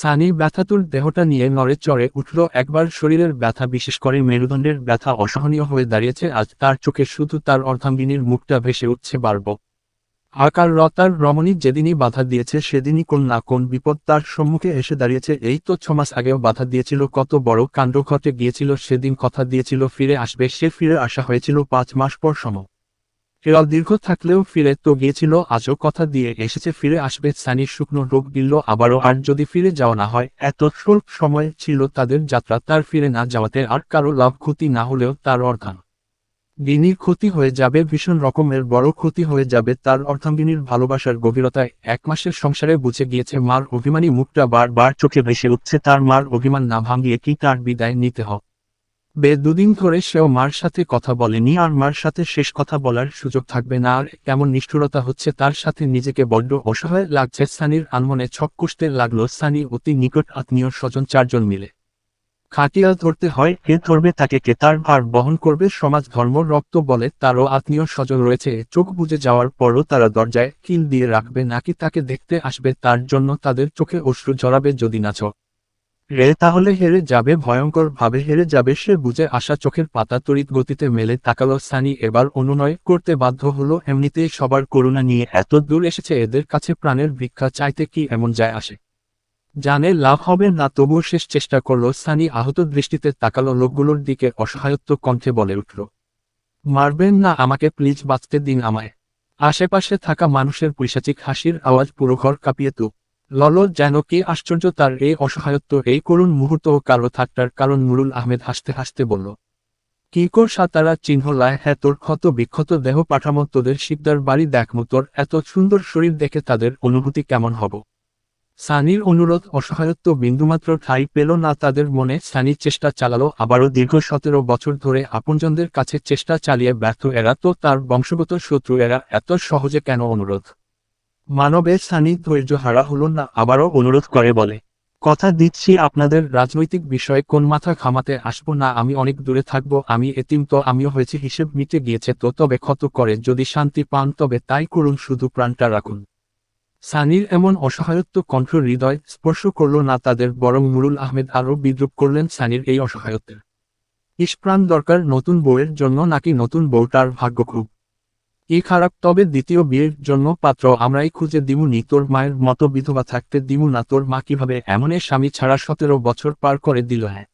সানি ব্যথাতুর দেহটা নিয়ে নড়ে চড়ে উঠল। একবার শরীরের ব্যথা, বিশেষ করে মেরুদণ্ডের ব্যথা অসহনীয় হয়ে দাঁড়িয়েছে। আজ তার চোখে শুধু তার অর্ধাঙ্গিনীর মুখটা ভেসে উঠছে বারব। আকার রতার রমণী যেদিনই বাধা দিয়েছে, সেদিনই কোন না কোন বিপদ তার সম্মুখে এসে দাঁড়িয়েছে। এই তো ছমাস আগেও বাধা দিয়েছিল, কত বড় কাণ্ড ঘটে গিয়েছিল, সেদিন কথা দিয়েছিল, ফিরে আসবে, সে ফিরে আসা হয়েছিল পাঁচ মাস পর সম। কেরল দীর্ঘ থাকলেও ফিরে তো গিয়েছিল, আজও কথা দিয়ে এসেছে, ফিরে আসবে সানির শুকনো রোগ গিলল আবারও আর যদি ফিরে যাওয়া না হয়, এত স্বল্প সময় ছিল তাদের যাত্রা, তার ফিরে না যাওয়াতে আর কারও লাভ ক্ষতি না হলেও তার অর্ধান গিনির ক্ষতি হয়ে যাবে, ভীষণ রকমের বড় ক্ষতি হয়ে যাবে, তার অর্ধাঙ্গিনীর ভালোবাসার গভীরতায় এক মাসের সংসারে বুঝে গিয়েছে, মার অভিমানী মুখটা বারবার চোখে ভেসে উঠছে, তার মার অভিমান না ভাঙিয়ে কি তার বিদায় নিতে হবে? বে দুদিন ধরে সেও মার সাথে কথা বলেনি আর মার সাথে শেষ কথা বলার সুযোগ থাকবে না আর কেমন নিষ্ঠুরতা হচ্ছে তার সাথে নিজেকে বড্ড অসহায় লাগছে সানির আনমনে ছক কুষতে লাগল সানি অতি নিকট আত্মীয় স্বজন চারজন মিলে। খাটিয়াল ধরতে হয়, কে ধরবে তাকে কে তার ভার বহন করবে সমাজ ধর্ম রক্ত বলে তারও আত্মীয় স্বজন রয়েছে, চোখ বুঝে যাওয়ার পরও তারা দরজায় কিল দিয়ে রাখবে নাকি তাকে দেখতে আসবে তার জন্য তাদের চোখে অশ্রু জড়াবে যদি নাচ রে, তাহলে হেরে যাবে ভয়ঙ্কর ভাবে হেরে যাবে, সে বুঝে আসা চোখের পাতা তড়িৎ গতিতে মেলে তাকালো সানি, এবার অনুনয় করতে বাধ্য হলো, এমনিতেই সবার করুণা নিয়ে এত দূর এসেছে, এদের কাছে প্রাণের ভিক্ষা চাইতে কি এমন যায় আসে? জানে লাভ হবে না, তবুও শেষ চেষ্টা করল, সানি আহত দৃষ্টিতে তাকালো, লোকগুলোর দিকে অসহায়ত্ব কণ্ঠে বলে উঠল, মারবেন না আমাকে, প্লিজ বাঁচতে দিন আমায়। আশেপাশে থাকা মানুষের পৈশাচিক হাসির আওয়াজ পুরো ঘর কাঁপিয়ে তু লল যেন কি আশ্চর্য তার এই অসহায়ত্ব, এই করুণ মুহূর্ত ও কারও থাকটার কারণ নুরুল আহমেদ হাসতে হাসতে বলল, কি কর সাতারা চিহ্ন লায় হ্যাঁ তোর ক্ষত বিক্ষত দেহ পাঠামো, তোদের শিকদার বাড়ি দেখমো, তোর এত সুন্দর শরীর দেখে তাদের অনুভূতি কেমন হব? সানির অনুরোধ অসহায়ত্ব বিন্দুমাত্র ঠাই পেল না তাদের মনে, সানি চেষ্টা চালালো, আবারও দীর্ঘ সতেরো বছর ধরে আপনজনদের কাছে চেষ্টা চালিয়ে ব্যর্থ এরা, তো তার বংশগত শত্রু এরা, এত সহজে কেন অনুরোধ? মানবে সানি ধৈর্য হারা হল না, আবারও অনুরোধ করে বলে। কথা দিচ্ছি আপনাদের রাজনৈতিক বিষয়ে, কোন মাথা খামাতে আসব না, আমি অনেক দূরে থাকব, আমি এতিম তো, আমিও হয়েছে হিসেব মিটে গিয়েছে তো, তবে ক্ষত করে, যদি শান্তি পান, তবে তাই করুন, শুধু প্রাণটা রাখুন। সানির এমন অসহায়ত্ব কণ্ঠ হৃদয় স্পর্শ করল না তাদের, বরং মুরুল আহমেদ আরও বিদ্রুপ করলেন সানির এই অসহায়ত্বের। ইস্প্রাণ দরকার নতুন বউয়ের জন্য, নাকি নতুন বউটার ভাগ্য খুব এই খারাপ, তবে দ্বিতীয় বিয়ের জন্য পাত্র আমরাই খুঁজে দিমু নি তোর মায়ের মতো বিধবা থাকতে দিমু না তোর মা কীভাবে এমন এ স্বামী ছাড়া সতেরো বছর পার করে দিল হ্যাঁ?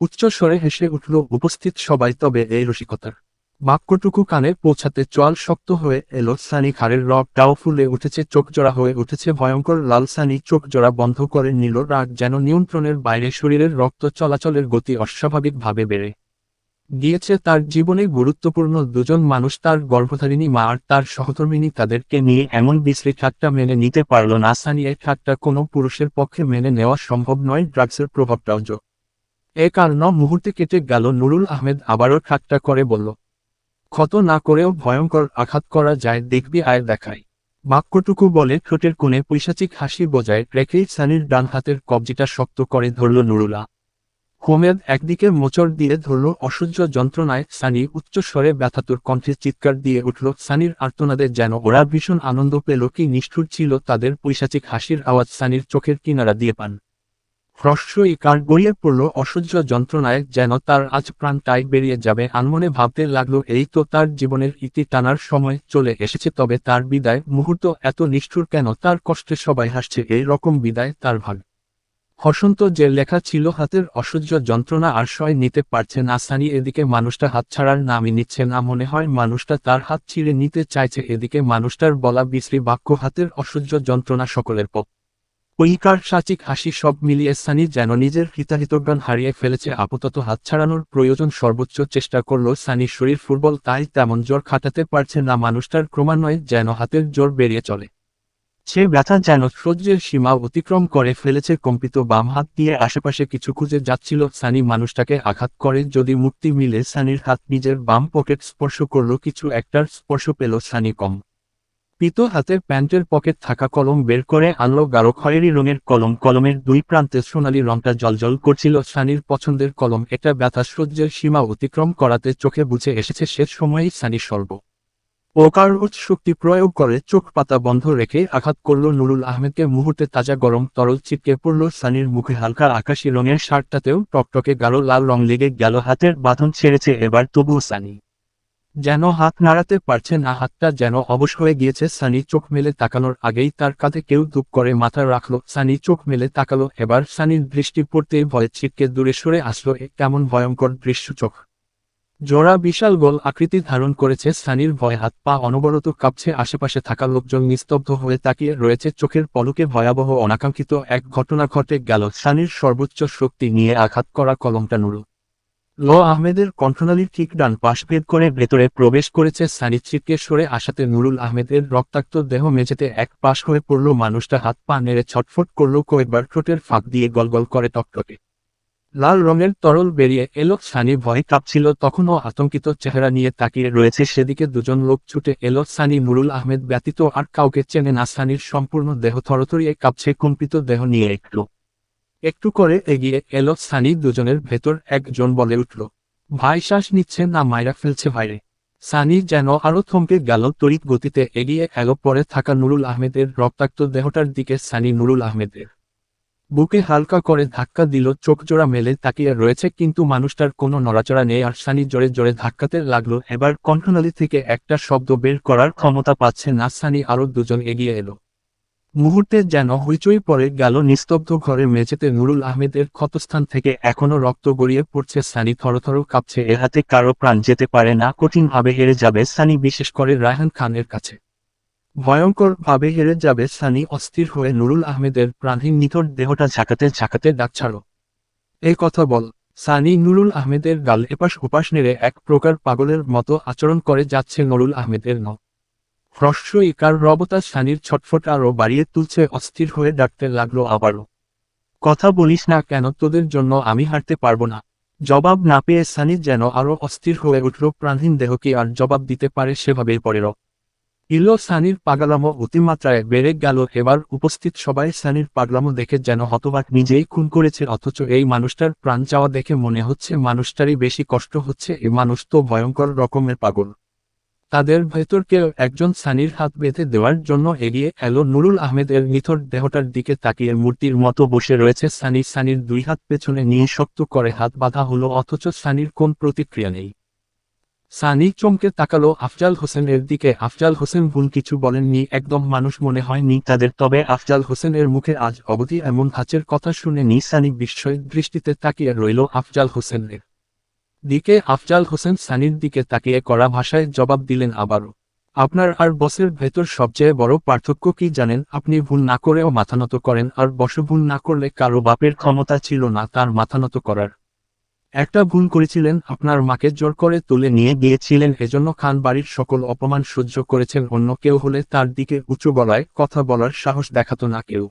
উচ্চ স্বরে হেসে উঠল, উপস্থিত সবাই তবে এই রসিকতার বাক্যটুকু কানে পৌঁছাতে চোয়াল শক্ত হয়ে এলো সানি খাড়ের রবটাও ফুলে উঠেছে, চোখ জোড়া হয়ে উঠেছে ভয়ঙ্কর লাল সানি। চোখ জোড়া বন্ধ করে নিল রাগ, যেন নিয়ন্ত্রণের বাইরে শরীরের রক্ত চলাচলের গতি অস্বাভাবিকভাবে বেড়ে গিয়েছে তার জীবনে গুরুত্বপূর্ণ দুজন মানুষ তার গর্ভধারিণী মা আর তার সহধর্মিনী তাদেরকে নিয়ে এমন বিশ্রী ঠাট্টা মেনে নিতে পারল না। সানি এই ঠাট্টা কোনো পুরুষের পক্ষে মেনে নেওয়া সম্ভব নয়, ড্রাগসের প্রভাবটাও যোগ। এ কারণ মুহূর্তে কেটে গেল, নুরুল আহমেদ আবারও ঠাট্টা করে বলল, ক্ষত না করেও ভয়ঙ্কর আঘাত করা যায়, দেখবি আয় দেখায়। বাক্যটুকু বলে ঠোঁটের কোণে পৈশাচিক হাসি বজায় রেখেই সানির ডান হাতের কবজিটা শক্ত করে ধরল নুরুলা। হোমেদ একদিকে মোচড় দিয়ে ধরল অসহ্য যন্ত্রণায় সানি উচ্চ স্বরে ব্যথাতুর কণ্ঠে চিৎকার দিয়ে উঠল, সানির আর্তনাদে যেন ওরা ভীষণ আনন্দ পেল, কি নিষ্ঠুর ছিল তাদের পৈশাচিক হাসির আওয়াজ সানির চোখের কিনারা দিয়ে পান। হ্রস্বই কার গড়িয়ে পড়ল অসহ্য যন্ত্রণায় যেন তার আজ প্রাণটাই বেরিয়ে যাবে, আনমনে ভাবতে লাগল, এই তো তার জীবনের ইতি টানার সময় চলে এসেছে, তবে তার বিদায় মুহূর্ত এত নিষ্ঠুর কেন, তার কষ্টে সবাই হাসছে, এই রকম বিদায় তার ভাগ হসন্ত যে লেখা ছিল হাতের অসহ্য যন্ত্রণা আর সয় নিতে পারছে না সানি, এদিকে মানুষটা হাত ছাড়ার নামই নিচ্ছে না। মনে হয় মানুষটা তার হাত ছিঁড়ে নিতে চাইছে। এদিকে মানুষটার বলা বিশ্রী বাক্য হাতের অসহ্য যন্ত্রণা সকলের পক্ষ ঐকার সাচিক, হাসি সব মিলিয়ে সানি যেন নিজের হিতাহিতজ্ঞান হারিয়ে ফেলেছে। আপাতত হাত ছাড়ানোর প্রয়োজন সর্বোচ্চ চেষ্টা করল সানির শরীর ফুটবল তাই তেমন জোর খাটাতে পারছে না। মানুষটার ক্রমান্বয়ে যেন হাতের জোর বেরিয়ে চলে। সে ব্যথা যেন সহ্যের সীমা অতিক্রম করে ফেলেছে কম্পিত বাম হাত দিয়ে আশেপাশে কিছু খুঁজে যাচ্ছিল সানি মানুষটাকে আঘাত করে যদি মুক্তি মিলে সানির হাত নিজের বাম পকেট স্পর্শ করল কিছু একটার স্পর্শ পেল সানি কম। পিত হাতের প্যান্টের পকেট থাকা কলম বের করে আনলো গাঢ় খয়েরি রঙের কলম, কলমের দুই প্রান্তে সোনালি রংটা জলজল করছিল সানির পছন্দের কলম, এটা ব্যথা সহ্যের সীমা অতিক্রম করাতে চোখে বুঝে এসেছে শেষ সময়েই সানি সর্ব ওকারউট শক্তি প্রয়োগ করে চোখ পাতা বন্ধ রেখে আঘাত করল নুরুল আহমেদকে মুহূর্তে তাজা গরম তরল ছিটকে পড়ল সানির মুখে হালকা আকাশি রঙের শার্টটাতেও টকটকে গাঢ় লাল রং লেগে গেল হাতের বাঁধন ছেড়েছে এবার তবুও সানি। যেন হাত নাড়াতে পারছে না, হাতটা যেন অবশ হয়ে গিয়েছে, সানি চোখ মেলে তাকানোর আগেই তার কাঁধে কেউ দুপ করে মাথা রাখল, সানি চোখ মেলে তাকালো, এবার সানির দৃষ্টি পড়তেই ভয়ে ছিটকে দূরে সরে আসলো, এ কেমন ভয়ঙ্কর দৃশ্য চোখ। জোড়া বিশাল গোল আকৃতি ধারণ করেছে সানির ভয় হাত পা অনবরত কাঁপছে আশেপাশে থাকা লোকজন নিস্তব্ধ হয়ে তাকিয়ে রয়েছে চোখের পলকে ভয়াবহ অনাকাঙ্ক্ষিত এক ঘটনা ঘটে গেল সানির সর্বোচ্চ শক্তি নিয়ে আঘাত করা কলমটা নুরু। ল আহমেদের কণ্ঠনালীর ঠিক ডান পাশ ভেদ করে ভেতরে প্রবেশ করেছে সানি ছিটকে সরে আসাতে নুরুল আহমেদের রক্তাক্ত দেহ মেঝেতে এক পাশ হয়ে পড়ল। মানুষটা হাত পা নেড়ে ছটফট করল, কয়েকবার ঠোঁটের ফাঁক দিয়ে গলগল করে টকটকে। লাল রঙের তরল বেরিয়ে এলো, সানি ভয় কাঁপছিল, তখনও আতঙ্কিত চেহারা নিয়ে তাকিয়ে রয়েছে সেদিকে দুজন লোক ছুটে এলো, সানি নুরুল আহমেদ ব্যতীত আর কাউকে চেনে না, সানির সম্পূর্ণ দেহ থরথরিয়ে কাঁপছে, কম্পিত দেহ নিয়ে একটু একটু করে এগিয়ে এলো, সানি দুজনের ভেতর একজন বলে উঠল, ভাই, শ্বাস নিচ্ছে না, মাইরা ফেলছে ভাইরে। সানি যেন আরও থমকে গেল, তড়িৎ গতিতে এগিয়ে এলো পরে থাকা নুরুল আহমেদের রক্তাক্ত দেহটার দিকে সানি নুরুল আহমেদের বুকে হালকা করে ধাক্কা দিল, চোখ জোড়া মেলে তাকিয়ে রয়েছে কিন্তু মানুষটার কোনো নড়াচড়া নেই আর সানি জোরে জোরে ধাক্কাতে লাগল। এবার কণ্ঠনালী থেকে একটা শব্দ বের করার ক্ষমতা পাচ্ছে না, সানি আরও দুজন এগিয়ে এলো। মুহূর্তে যেন হইচই পরে গেল, নিস্তব্ধ ঘরে মেঝেতে নুরুল আহমেদের ক্ষতস্থান থেকে এখনও রক্ত গড়িয়ে পড়ছে সানি থরথর কাঁপছে, এ হাতে কারও প্রাণ যেতে পারে না, কঠিনভাবে হেরে যাবে সানি, বিশেষ করে রায়হান খানের কাছে। ভয়ঙ্কর ভাবে হেরে যাবে সানি অস্থির হয়ে নুরুল আহমেদের প্রাণহীন নিথর দেহটা ঝাঁকাতে ঝাঁকাতে ডাক ছাড়ো এই কথা বল, সানি নুরুল আহমেদের গাল এপাশ ওপাশ নেড়ে এক প্রকার পাগলের মতো আচরণ করে যাচ্ছে নুরুল আহমেদের ন হ্রস্ব ইকার রবতা সানির ছটফট আরও বাড়িয়ে তুলছে, অস্থির হয়ে ডাকতে লাগল আবারও। কথা বলিস না কেন, তোদের জন্য আমি হারতে পারব না। জবাব না পেয়ে সানি যেন আরও অস্থির হয়ে উঠল, প্রাণহীন দেহকে আর জবাব দিতে পারে সেভাবেই পড়ের ইলো সানির পাগলামো অতিমাত্রায় বেড়ে গেল। এবার উপস্থিত সবাই সানির পাগলামো দেখে যেন হতবাক, নিজেই খুন করেছে, অথচ এই মানুষটার প্রাণ চাওয়া দেখে মনে হচ্ছে মানুষটারই বেশি কষ্ট হচ্ছে, এ মানুষ তো ভয়ঙ্কর রকমের পাগল। তাদের ভেতর কেউ একজন সানির হাত বেঁধে দেওয়ার জন্য এগিয়ে এলো। নুরুল আহমেদের নিথর দেহটার দিকে তাকিয়ে মূর্তির মতো বসে রয়েছে সানি। সানির দুই হাত পেছনে নিয়ে শক্ত করে হাত বাঁধা হলো, অথচ সানির কোন প্রতিক্রিয়া নেই। সানি চমকে তাকালো আফজাল হোসেনের দিকে। আফজাল হোসেন ভুল কিছু বলেননি, একদম মানুষ মনে হয়নি তাদের। তবে আফজাল হোসেনের মুখে আজ অবধি এমন হাঁচের কথা শুনে নি সানি বিস্ময়ের দৃষ্টিতে তাকিয়ে রইল আফজাল হোসেনের দিকে। আফজাল হোসেন সানির দিকে তাকিয়ে করা ভাষায় জবাব দিলেন আবারও, আপনার আর বসের ভেতর সবচেয়ে বড় পার্থক্য কি জানেন? আপনি ভুল না করেও মাথানত করেন, আর বস ভুল না করলে কারও বাপের ক্ষমতা ছিল না, তার মাথানত করার একটা ভুল করেছিলেন, আপনার মাকে জোর করে তুলে নিয়ে গিয়েছিলেন, এজন্য খান বাড়ির সকল অপমান সহ্য করেছেন, অন্য কেউ হলে তার দিকে উঁচু গলায় কথা বলার সাহস দেখাতো না কেউ।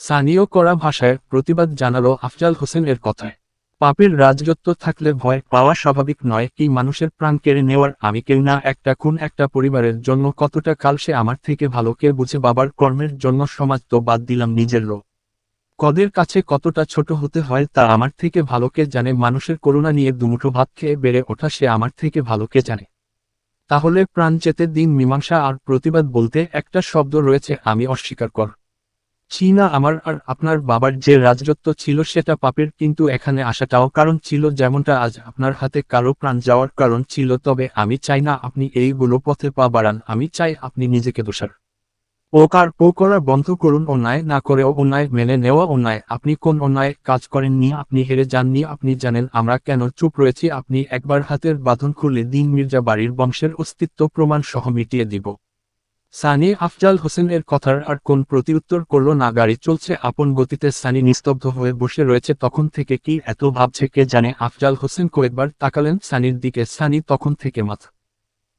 সানিও করা ভাষায় প্রতিবাদ জানালো আফজাল হোসেনের কথায়। পাপের রাজত্ব থাকলে ভয় পাওয়া স্বাভাবিক নয় কি মানুষের প্রাণ কেড়ে নেওয়ার আমি কেউ না, একটা কোন একটা পরিবারের জন্য কতটা কাল সে আমার থেকে ভালো, কে বুঝে বাবার কর্মের জন্য সমাজ তো বাদ দিলাম নিজের লোক কদের কাছে কতটা ছোট হতে হয় তা আমার থেকে ভালোকে জানে। মানুষের করুণা নিয়ে দুমুঠো ভাত খেয়ে বেড়ে ওঠা সে আমার থেকে ভালোকে জানে। তাহলে প্রাণ চেতে দিন মীমাংসা আর প্রতিবাদ বলতে একটা শব্দ রয়েছে, আমি অস্বীকার কর। চীনা আমার আর আপনার বাবার যে রাজত্ব ছিল সেটা পাপের, কিন্তু এখানে আসাটাও কারণ ছিল যেমনটা আজ আপনার হাতে কারও প্রাণ যাওয়ার কারণ ছিল। তবে আমি চাই না আপনি এইগুলো পথে পা বাড়ান, আমি চাই আপনি নিজেকে দোষার ওকার পো করা বন্ধ করুন অন্যায় না করেও অন্যায় মেনে নেওয়া অন্যায়। আপনি কোন অন্যায় কাজ করেননি? আপনি হেরে যাননি? আপনি জানেন আমরা কেন চুপ রয়েছি? আপনি একবার হাতের বাঁধন খুলে দিন মির্জা বাড়ির বংশের অস্তিত্ব প্রমাণ সহ মিটিয়ে দিব। সানি আফজাল হোসেনের কথার আর কোন প্রতিউত্তর করল না? গাড়ি চলছে, আপন গতিতে সানি নিস্তব্ধ হয়ে বসে রয়েছে। তখন থেকে কি এত ভাবছে কে জানে? আফজাল হোসেন কয়েকবার তাকালেন সানির দিকে। সানি তখন থেকে মাথা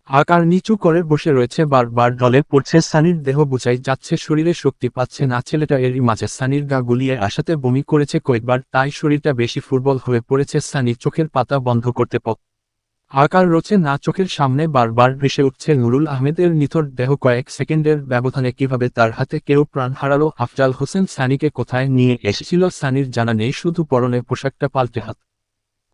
আকার নিচু করে বসে রয়েছে বারবার ডলে পড়ছে সানির দেহ বুঝাই যাচ্ছে শরীরে শক্তি পাচ্ছে না, ছেলেটা এরই মাঝে সানির গা গুলিয়ে আসাতে বমি করেছে কয়েকবার, তাই শরীরটা বেশি ফুটবল হয়ে পড়েছে সানি, চোখের পাতা বন্ধ করতে পক আকার রোচে না, চোখের সামনে বারবার ভেসে উঠছে নুরুল আহমেদের নিথর দেহ কয়েক সেকেন্ডের ব্যবধানে কীভাবে তার হাতে কেউ প্রাণ হারালো, আফজাল হোসেন সানিকে কোথায় নিয়ে এসেছিল সানির জানা নেই, শুধু পরনে পোশাকটা পাল্টে হাত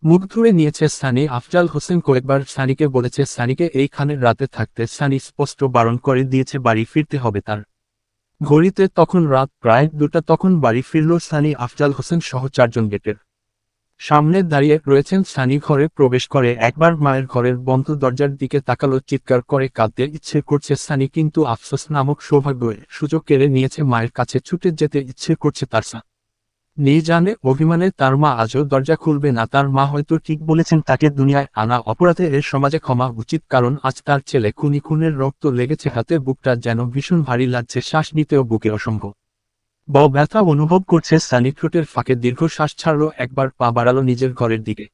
মুখ ধুয়ে নিয়েছে সানি। আফজাল হোসেন কয়েকবার সানিকে বলেছে, সানিকে এইখানের রাতে থাকতে সানি স্পষ্ট বারণ করে দিয়েছে, বাড়ি ফিরতে হবে তার। ঘড়িতে তখন রাত প্রায় দুটা, তখন বাড়ি ফিরল সানি আফজাল হোসেন সহ চারজন গেটের। সামনে দাঁড়িয়ে রয়েছেন সানি ঘরে প্রবেশ করে, একবার মায়ের ঘরের বন্ধ দরজার দিকে তাকালো, চিৎকার করে কাঁদতে ইচ্ছে করছে সানি, কিন্তু আফসোস নামক সৌভাগ্য, সুযোগ কেড়ে নিয়েছে মায়ের কাছে, ছুটে যেতে ইচ্ছে করছে তার সা নিয়ে জানে, অভিমানে তার মা আজও দরজা খুলবে না। তার মা হয়তো ঠিক বলেছেন, তাকে দুনিয়ায় আনা অপরাধে এর সমাজে ক্ষমা উচিত, কারণ আজ তার ছেলে খুনি, খুনের রক্ত লেগেছে হাতে, বুকটা যেন ভীষণ ভারী লাগছে, শ্বাস নিতেও বুকে অসম্ভব। ব ব্যথা অনুভব করছে, সানি ঠোঁটের ফাঁকে দীর্ঘ শ্বাস ছাড়লো, একবার পা বাড়ালো নিজের ঘরের দিকে।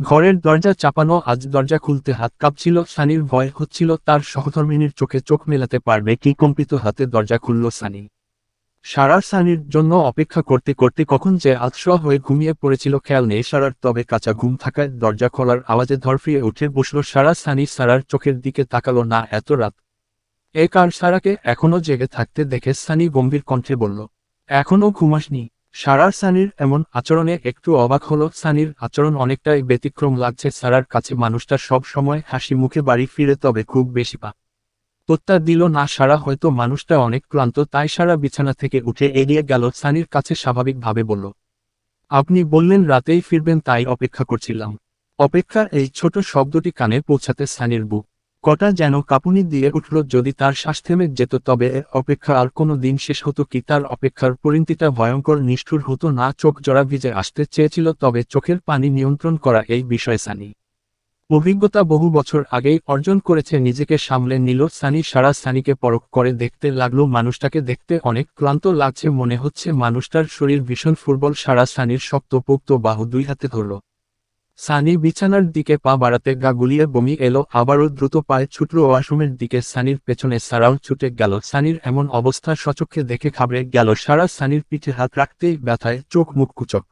ঘরের দরজা চাপানো, আজ দরজা খুলতে হাত কাঁপছিল, সানির ভয় হচ্ছিল, তার সহধর্মিনীর চোখে চোখ মেলাতে পারবে কি, কম্পিত হাতে দরজা খুলল সানি। সারা সানির জন্য অপেক্ষা করতে করতে কখন যে আতশোয়া হয়ে ঘুমিয়ে পড়েছিল, খেয়াল নেই সারার। তবে কাঁচা ঘুম থাকায় দরজা খোলার আওয়াজে ধরফিয়ে উঠে বসল সারা সানি। সারার চোখের দিকে তাকালো, না, এত রাত। এ কার সারাকে এখনও জেগে থাকতে দেখে? সানি গম্ভীর কণ্ঠে বলল, এখনও ঘুমাসনি। সারার সানির এমন আচরণে একটু অবাক হলো। সানির আচরণ অনেকটাই ব্যতিক্রম লাগছে। সারার কাছে মানুষটা সব সময় হাসি মুখে বাড়ি ফিরে, তবে খুব বেশি পা তোত্তা দিল, না সারা, হয়তো মানুষটা অনেক ক্লান্ত, তাই সারা বিছানা থেকে উঠে এড়িয়ে গেল। সানির কাছে স্বাভাবিকভাবে বলল, আপনি বললেন রাতেই ফিরবেন, তাই অপেক্ষা করছিলাম। অপেক্ষার এই ছোট শব্দটি কানে পৌঁছাতে সানির বুক কটা যেন কাঁপুনি দিয়ে উঠল, যদি তার শ্বাস থেমে যেত, তবে অপেক্ষা আর কোনো দিন শেষ হতো কি? তার অপেক্ষার পরিণতিটা ভয়ঙ্কর, নিষ্ঠুর হতো না, চোখ জড়া ভিজে আসতে চেয়েছিল, তবে চোখের পানি নিয়ন্ত্রণ করা এই বিষয়ে সানি। অভিজ্ঞতা বহু বছর আগেই অর্জন করেছে নিজেকে সামলে নিল সানি, সারা সানিকে পরখ করে দেখতে লাগল মানুষটাকে দেখতে অনেক ক্লান্ত লাগছে, মনে হচ্ছে মানুষটার শরীর ভীষণ ফুটবল, সারা সানির শক্তপোক্ত বাহু দুই হাতে ধরল। সানি বিছানার দিকে পা বাড়াতে গা গুলিয়ে বমি এলো, আবারও দ্রুত পায়ে ছুটল ওয়াশরুমের দিকে, সানির পেছনে সারাও ছুটে গেল। সানির এমন অবস্থা সচক্ষে দেখে খাবড়ে গেল, সারা সানির পিঠে হাত রাখতেই ব্যথায় চোখ মুখ কুচক।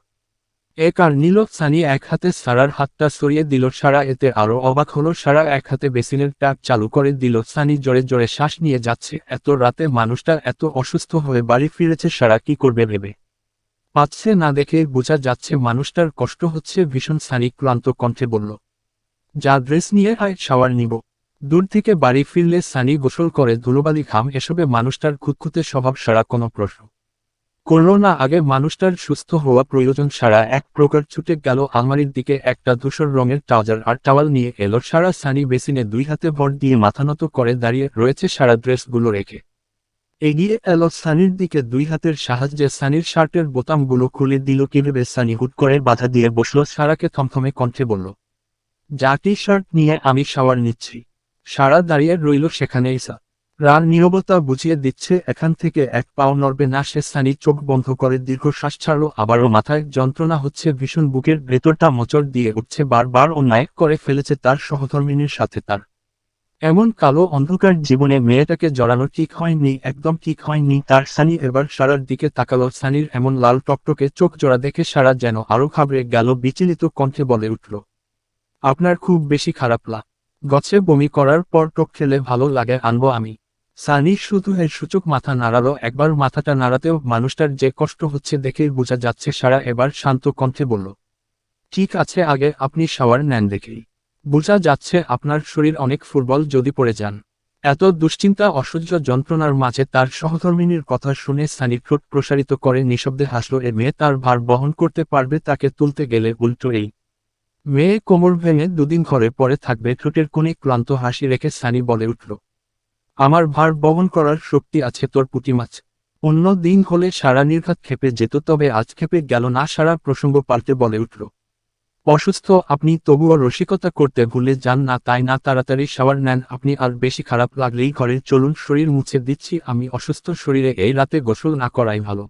এক আর নিল সানি এক হাতে সারার হাতটা সরিয়ে দিল, সারা এতে আরও অবাক হলো, সারা এক হাতে বেসিনের ট্যাপ চালু করে দিল, সানি জোরে জোরে শ্বাস নিয়ে যাচ্ছে, এত রাতে মানুষটা এত অসুস্থ হয়ে বাড়ি ফিরেছে, সারা কি করবে ভেবে? পাচ্ছে না দেখে বোঝা যাচ্ছে মানুষটার কষ্ট হচ্ছে, ভীষণ সানি ক্লান্ত কণ্ঠে বলল, যা ড্রেস নিয়ে আয়, শাওয়ার নিব। দূর থেকে বাড়ি ফিরলে সানি গোসল করে ধুলোবালি ঘাম, এসবে মানুষটার খুঁতখুঁতে স্বভাব, সারা কোনো প্রশ্ন। করল না আগে মানুষটার সুস্থ হওয়া প্রয়োজন সারা এক প্রকার ছুটে গেল আলমারির দিকে একটা ধূসর রঙের ট্রাউজার আর টাওয়াল নিয়ে এলো সারা সানি বেসিনে দুই হাতে ভর দিয়ে মাথা মাথানত করে দাঁড়িয়ে রয়েছে সারা ড্রেসগুলো রেখে। এগিয়ে এলো সানির দিকে দুই হাতের সাহায্যে সানির শার্টের বোতামগুলো খুলে দিল কীভাবে সানি হুট করে বাধা দিয়ে বসল সারাকে থমথমে কণ্ঠে বলল, যা টি শার্ট নিয়ে আমি শাওয়ার নিচ্ছি। সারা দাঁড়িয়ে রইল সেখানেই সা রান নীরবতা বুঝিয়ে দিচ্ছে, এখান থেকে এক পাও নড়বে না, সে সানি চোখ বন্ধ করে দীর্ঘশ্বাস ছাড়লো, আবারও মাথায় যন্ত্রণা হচ্ছে, ভীষণ বুকের ভেতরটা মোচড় দিয়ে উঠছে, বারবার ও অন্যায় করে ফেলেছে তার সহধর্মিনীর সাথে তার। এমন কালো অন্ধকার জীবনে মেয়েটাকে জড়ানো ঠিক হয়নি, একদম ঠিক হয়নি, তার সানি এবার সারার দিকে তাকালো, সানির এমন লাল টকটকে চোখ জোড়া দেখে সারা যেন আরও খাবড়ে গেল, বিচলিত কণ্ঠে বলে উঠল, আপনার খুব বেশি খারাপ লা গছে বমি করার পর টক খেলে ভালো লাগে, আনব আমি। সানি শুধু এর সূচক মাথা নাড়ালো, একবার মাথাটা নাড়াতেও মানুষটার যে কষ্ট হচ্ছে দেখেই বোঝা যাচ্ছে সারা এবার শান্ত কণ্ঠে বলল, ঠিক আছে, আগে আপনি শাওয়ার নেন দেখেই। বোঝা যাচ্ছে আপনার শরীর অনেক ফুটবল যদি পড়ে যান। এত দুশ্চিন্তা, অসহ্য যন্ত্রণার মাঝে তার সহধর্মিনীর কথা শুনে সানি ঠোঁট প্রসারিত করে নিঃশব্দে হাসল, এ মেয়ে তার ভার বহন করতে পারবে, তাকে তুলতে গেলে উল্টো এই। মেয়ে কোমর ভেঙে দুদিন ঘরে পরে থাকবে, ঠোঁটের কোণে ক্লান্ত হাসি রেখে সানি বলে উঠল আমার ভার বহন করার শক্তি আছে তোর পুঁটি মাছ। অন্য দিন হলে সারা নির্ঘাত খেপে যেত, তবে আজ খেপে গেল না, সারা প্রসঙ্গ পাল্টে বলে উঠল। অসুস্থ, আপনি তবুও রসিকতা করতে ভুলে যান না, তাই না তাড়াতাড়ি শাওয়ার নেন, আপনি আর বেশি খারাপ লাগলেই ঘরে চলুন, শরীর মুছে দিচ্ছি, আমি অসুস্থ শরীরে এই রাতে গোসল না করাই ভালো।